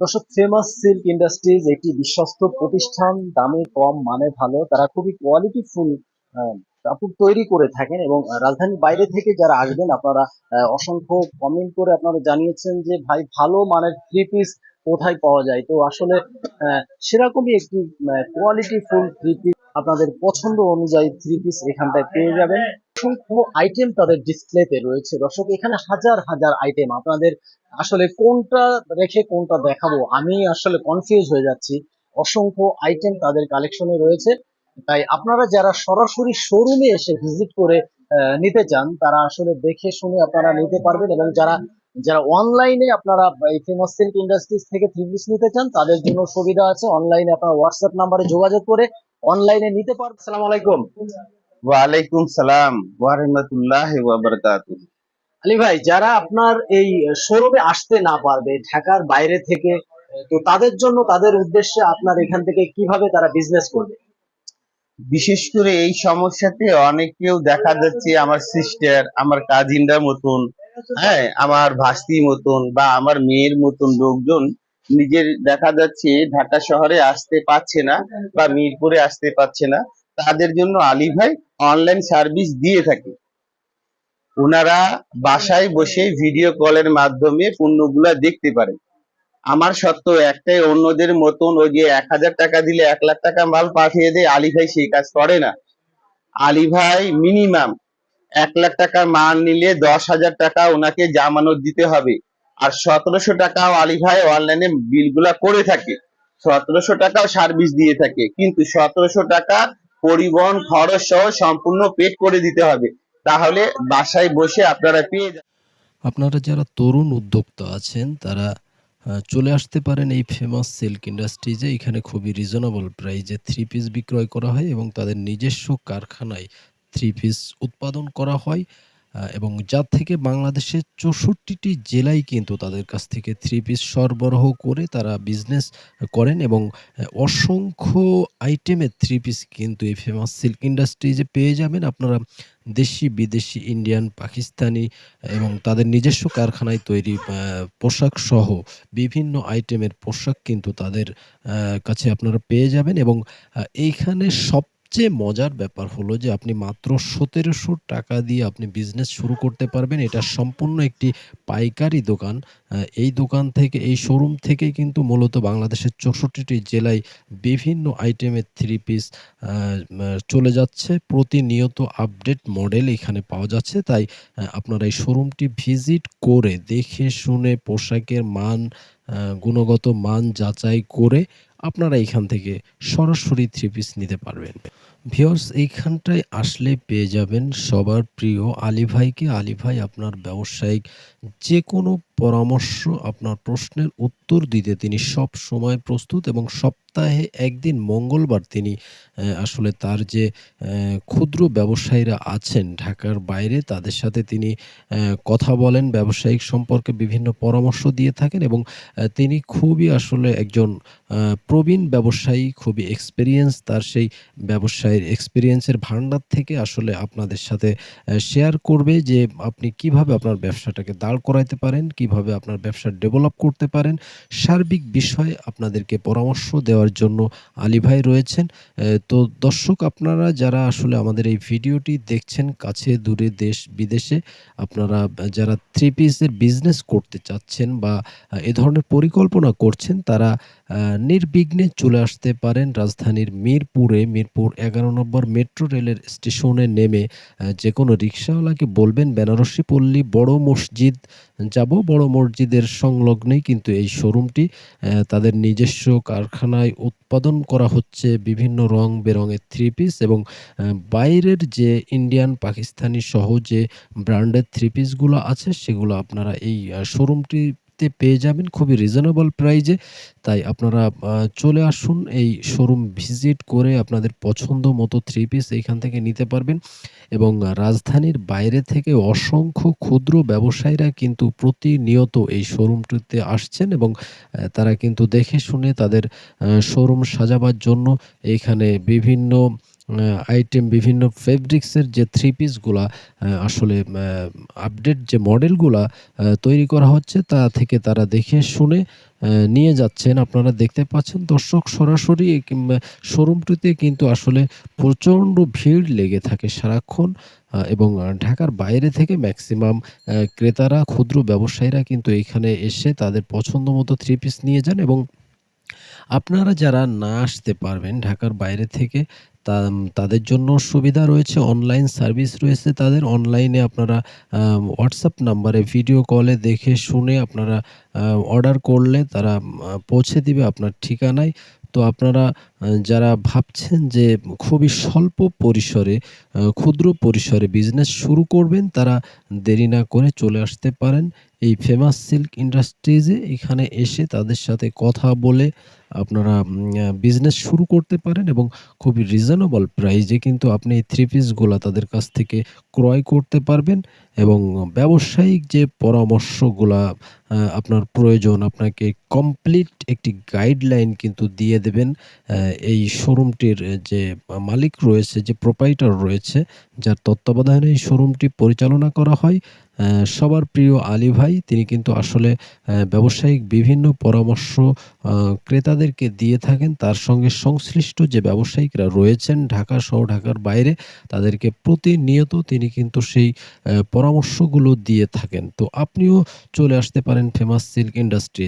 দর্শক famous silk industries একটি বিশ্বস্ত প্রতিষ্ঠান, দামে কম মানে ভালো, তারা খুবই কোয়ালিটিফুল কাপড় তৈরি করে থাকেন এবং রাজধানীর বাইরে থেকে যারা আসবেন, আপনারা অসংখ্য কমেন্ট করে আপনারা জানিয়েছেন যে, ভাই, ভালো মানের থ্রি পিস কোথায় পাওয়া যায়? তো আসলে সেরকমই একটি কোয়ালিটিফুল থ্রি পিস আপনাদের পছন্দ অনুযায়ী থ্রি পিস এখানটায় পেয়ে যাবেন। অসংখ্য আইটেম তাদের ডিসপ্লেতে রয়েছে। দর্শক, এখানে হাজার হাজার আইটেম আপনাদের আসলে কোনটা রেখে কোনটা দেখাবো? আমি আসলে কনফিউজ হয়ে যাচ্ছি। অসংখ্য আইটেম তাদের কালেকশনে রয়েছে। তাই আপনারা যারা সরাসরি শোরুমে এসে ভিজিট করে নিতে চান, তারা আসলে দেখে শুনে আপনারা নিতে পারবেন এবং যারা যারা অনলাইনে আপনারা এই ফেমাস সিল্ক ইন্ডাস্ট্রিজ থেকে থ্রি পিস নিতে চান, তাদের জন্য সুবিধা আছে। অনলাইনে আপনারা হোয়াটসঅ্যাপ নাম্বারে যোগাযোগ করে অনলাইনে নিতে পারবেন। সালাম আলাইকুম। ওয়ালাইকুম সালাম ওয়ারহমতুল্লাহ আলী ভাই, যারা আপনার এই শোরুমে আসতে না পারবে, ঢাকার বাইরে থেকে, তো তাদের জন্য, তাদের উদ্দেশ্যে আপনার এখান থেকে কীভাবে তারা বিজনেস করবে? বিশেষ করে এই সমস্যাতে অনেকেও দেখা যাচ্ছে আমার সিস্টার আমার কাজিনরা মতন হ্যাঁ আমার ভাস্তি মতন বা আমার মেয়ের মতন লোকজন নিজের দেখা যাচ্ছে ঢাকা শহরে আসতে পারছে না বা মিরপুরে আসতে পারছে না। তাদের জন্য আলী ভাই অনলাইন সার্ভিস দিয়ে থাকে। ওনারা বাসায় বসে ভিডিও কলের মাধ্যমে পণ্যগুলা দেখতে পারে। আমার সত্য একটাই অন্যদের মতন ওই যে এক হাজার টাকা দিলে এক লাখ টাকা মাল পাঠিয়ে দেয়, আলী ভাই সেই কাজ করে না। আলী ভাই মিনিমাম এক লাখ টাকা মাল নিলে দশ হাজার টাকা ওনাকে জামানত দিতে হবে। আর সতেরোশো টাকাও আলী ভাই অনলাইনে বিলগুলা করে থাকে। সতেরোশো টাকাও সার্ভিস দিয়ে থাকে। কিন্তু সতেরোশো টাকা পরিবহন খরচ সহ সম্পূর্ণ পেড করে দিতে হবে তাহলে বাসায় বসে আপনারা পেয়ে। আপনারা যারা তরুণ উদ্যোক্তা আছেন, তারা চলে আসতে পারেন এই ফেমাস সিল্ক ইন্ডাস্ট্রিজে এখানে খুবই রিজনেবল প্রাইজে থ্রি পিস বিক্রয় করা হয় এবং তাদের নিজস্ব কারখানায় থ্রি পিস উৎপাদন করা হয় এবং যার থেকে বাংলাদেশের চৌষট্টিটি জেলায় কিন্তু তাদের কাছ থেকে থ্রি পিস সরবরাহ করে তারা বিজনেস করেন এবং অসংখ্য আইটেমের থ্রি পিস কিন্তু এই ফেমাস সিল্ক ইন্ডাস্ট্রিজে পেয়ে যাবেন আপনারা দেশি, বিদেশি ইন্ডিয়ান পাকিস্তানি এবং তাদের নিজস্ব কারখানায় তৈরি পোশাক সহ বিভিন্ন আইটেমের পোশাক কিন্তু তাদের কাছে আপনারা পেয়ে যাবেন এবং এইখানে এইখানে সবচেয়ে মজার ব্যাপার হলো যে আপনি মাত্র সতেরোশো টাকা দিয়ে আপনি বিজনেস শুরু করতে পারবেন। এটা সম্পূর্ণ একটি পাইকারি দোকান। এই দোকান থেকে, এই শোরুম থেকে কিন্তু মূলত বাংলাদেশের চৌষট্টিটি জেলায় বিভিন্ন আইটেমের থ্রি পিস চলে যাচ্ছে। প্রতিনিয়ত আপডেট মডেল এখানে পাওয়া যাচ্ছে। তাই আপনারা এই শোরুমটি ভিজিট করে দেখে শুনে পোশাকের মান গুণগত মান যাচাই করে আপনারা এখান থেকে সরাসরি থ্রি পিস নিতে পারবেন। ভিওর্স এইখানটায় আসলে পেয়ে যাবেন সবার প্রিয় আলী ভাইকে। আলী ভাই আপনার ব্যবসায়িক যে কোনো পরামর্শ, আপনার প্রশ্নের উত্তর দিতে তিনি সব সময় প্রস্তুত এবং সপ্তাহে একদিন মঙ্গলবার তিনি আসলে তার যে ক্ষুদ্র ব্যবসায়ীরা আছেন ঢাকার বাইরে, তাদের সাথে তিনি কথা বলেন, ব্যবসায়িক সম্পর্কে বিভিন্ন পরামর্শ দিয়ে থাকেন এবং তিনি খুবই আসলে একজন প্রবীণ ব্যবসায়ী, খুবই এক্সপিরিয়েন্স তার সেই ব্যবসায়ের এক্সপিরিয়েন্সের ভান্ডার থেকে আসলে আপনাদের সাথে শেয়ার করবে যে আপনি কীভাবে আপনার ব্যবসাটাকে দাঁড় করাইতে পারেন কীভাবে আপনার ব্যবসা ডেভেলপ করতে পারেন, সার্বিক বিষয়ে আপনাদেরকে পরামর্শ দেওয়ার জন্য আলী ভাই রয়েছেন। তো দর্শক, আপনারা যারা আসলে আমাদের এই ভিডিওটি দেখছেন কাছে, দূরে দেশ, বিদেশে, আপনারা যারা থ্রি পিসের বিজনেস করতে চাচ্ছেন বা এ ধরনের পরিকল্পনা করছেন, তারা নির্বিঘ্নে চলে আসতে পারেন রাজধানীর মিরপুরে। মিরপুর এগারো নম্বর মেট্রো রেলের স্টেশনে নেমে যে কোনো রিক্সাওয়ালাকে বলবেন বেনারসি পল্লী বড় মসজিদ যাব বড় মসজিদের সংলগ্নেই কিন্তু এই শোরুমটি তাদের নিজস্ব কারখানায় উৎপাদন করা হচ্ছে বিভিন্ন রং বেরঙের থ্রি পিস এবং বাইরের যে ইন্ডিয়ান পাকিস্তানি সহ যে ব্র্যান্ডের থ্রি পিসগুলো আছে সেগুলো আপনারা এই আহ, শোরুমটিতে পেয়ে যাবেন খুবই রিজনেবল প্রাইজে তাই আপনারা চলে আসুন এই শোরুম ভিজিট করে আপনাদের পছন্দ মতো থ্রি পিস এইখান থেকে নিতে পারবেন। এবং রাজধানীর বাইরে থেকে অসংখ্য ক্ষুদ্র ব্যবসায়ীরা কিন্তু প্রতিনিয়ত এই শোরুমটিতে আসছেন এবং তারা কিন্তু দেখে শুনে তাদের শোরুম সাজাবার জন্য এখানে বিভিন্ন আইটেম বিভিন্ন ফেব্রিক্সের যে থ্রি পিসগুলা আসলে আপডেট যে মডেলগুলা তৈরি করা হচ্ছে, তা থেকে তারা দেখে শুনে নিয়ে যাচ্ছেন। আপনারা দেখতে পাচ্ছেন, দর্শক সরাসরি শোরুমটিতে কিন্তু আসলে প্রচণ্ড ভিড় লেগে থাকে সারাক্ষণ এবং ঢাকার বাইরে থেকে ম্যাক্সিমাম ক্রেতারা, ক্ষুদ্র ব্যবসায়ীরা কিন্তু এখানে এসে তাদের পছন্দমতো থ্রি পিস নিয়ে যান এবং আপনারা যারা না আসতে পারবেন ঢাকার বাইরে থেকে তা তাদের জন্য সুবিধা রয়েছে অনলাইন সার্ভিস রয়েছে তাদের। অনলাইনে আপনারা হোয়াটসঅ্যাপ নাম্বারে ভিডিও কলে দেখে শুনে আপনারা অর্ডার করলে তারা পৌঁছে দিবে আপনার ঠিকানায়। তো আপনারা যারা ভাবছেন যে খুবই স্বল্প পরিসরে ক্ষুদ্র পরিসরে বিজনেস শুরু করবেন, তারা দেরি না করে চলে আসতে পারেন এই ফেমাস সিল্ক ইন্ডাস্ট্রিজে। এখানে এসে তাদের সাথে কথা বলে আপনারা বিজনেস শুরু করতে পারেন এবং খুবই রিজনেবল প্রাইসে কিন্তু আপনি এই থ্রি পিসগুলা তাদের কাছ থেকে ক্রয় করতে পারবেন এবং ব্যবসায়িক যে পরামর্শগুলা আপনার প্রয়োজন আপনাকে কমপ্লিট একটি গাইডলাইন কিন্তু দিয়ে দেবেন এই শোরুমটির যে মালিক রয়েছে, যে প্রোপাইটার রয়েছে, যার তত্ত্বাবধানে এই শোরুমটি পরিচালনা করা হয়। সবার প্রিয় আলী ভাই, তিনি কিন্তু আসলে ব্যবসায়িক বিভিন্ন পরামর্শ ক্রেতাদেরকে দিয়ে থাকেন। তার সঙ্গে সংশ্লিষ্ট যে ব্যবসায়িকরা রয়েছেন ঢাকা সহ ঢাকার বাইরে, তাদেরকে প্রতিনিয়ত তিনি কিন্তু সেই পরামর্শগুলো দিয়ে থাকেন। তো আপনিও চলে আসতে পারেন ফেমাস সিল্ক ইন্ডাস্ট্রি